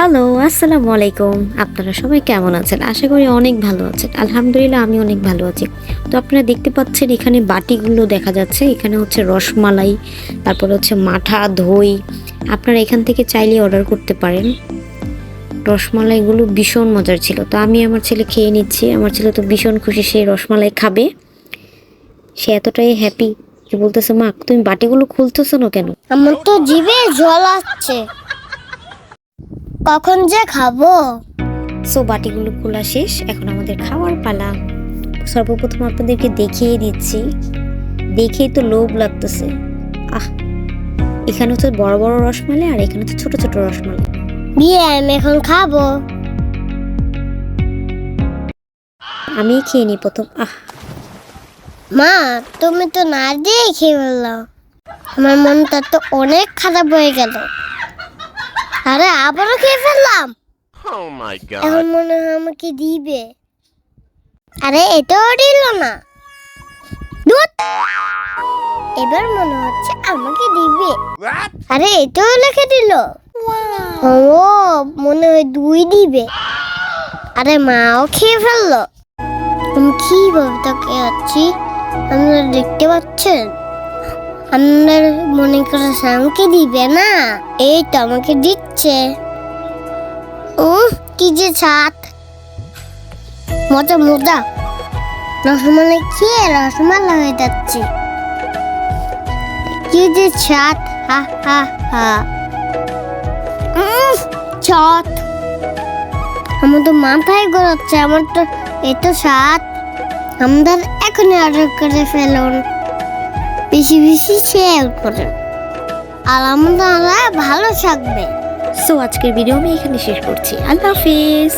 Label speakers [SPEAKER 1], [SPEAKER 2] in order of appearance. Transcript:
[SPEAKER 1] Hello আসসালামু আলাইকুম। আপনারা সবাই কেমন আছেন? আশা করি অনেক ভালো আছেন। আলহামদুলিল্লাহ, আমি অনেক ভালো আছি। তো আপনারা দেখতে পাচ্ছেন এখানে বাটিগুলো দেখা যাচ্ছে। এখানে হচ্ছে রসমালাই, তারপর হচ্ছে মাঠা, দই। আপনারা এখান থেকে চাইলে অর্ডার করতে পারেন। রসমালাইগুলো ভীষণ মজার ছিল। তো আমি আমার ছেলে খেয়ে নিচ্ছি। আমার ছেলে তো ভীষণ খুশি সে রসমালাই খাবে। সে এতটাই হ্যাপি যে বলতেছে, মা, তুমি বাটিগুলো খুলতেছো না কেন?
[SPEAKER 2] আমার তো জিভে জল আসছে। কখন যে খাব?
[SPEAKER 1] সো বাটিগুলো খোলা শেষ। এখন আমাদের খাওয়ার পালা। সর্বপ্রথম আপনাদেরকে দেখিয়ে দিচ্ছি। দেখেই তো লোভ লাগতেছে। আহ এখানে হচ্ছে বড় বড় রসমালাই আর এখানে তো ছোট ছোট রসমালাই।
[SPEAKER 2] বিয়ে আমি এখন খাব।
[SPEAKER 1] আমি খেয়ে নিই প্রথম। আহ।
[SPEAKER 2] মা তুমি তো না দিয়ে খেয়ে ফেলল। আমার মনটা তো অনেক খারাপ হয়ে গেল। আরে আবারও খেয়ে ফেললাম।
[SPEAKER 3] Oh
[SPEAKER 2] এখন মনে হয় আমাকে দিবে। আরে এটাও দিল না। ধুৎ। এবার মনে হচ্ছে আমাকে দিবে। আরে এটাও লিখে দিল। ও মনে হয় দুই দিবে। আরে মাও খেয়ে ফেলল। আমি কীভাবে তাকে আছি? আপনারা দেখতে পাচ্ছেন? আপনার মনে করে আমাকে দিবে না? এই তো আমাকে দিচ্ছে। ও কি যে ছাদ। মজা মজা। রসমালাই খেয়ে রসমালাই হয়ে যাচ্ছে কি যে ছাদ, হা হা হা। ছাদ। আমার তো মাথায় গড়াচ্ছে আমার তো এত স্বাদ আমাদের এখনই অর্ডার করে ফেলুন। বেশি বেশি শেয়ার করুন। আর আমাদের ভালো থাকবে
[SPEAKER 1] সো আজকের ভিডিও আমি এখানে শেষ করছি। আল্লাহ হাফিজ।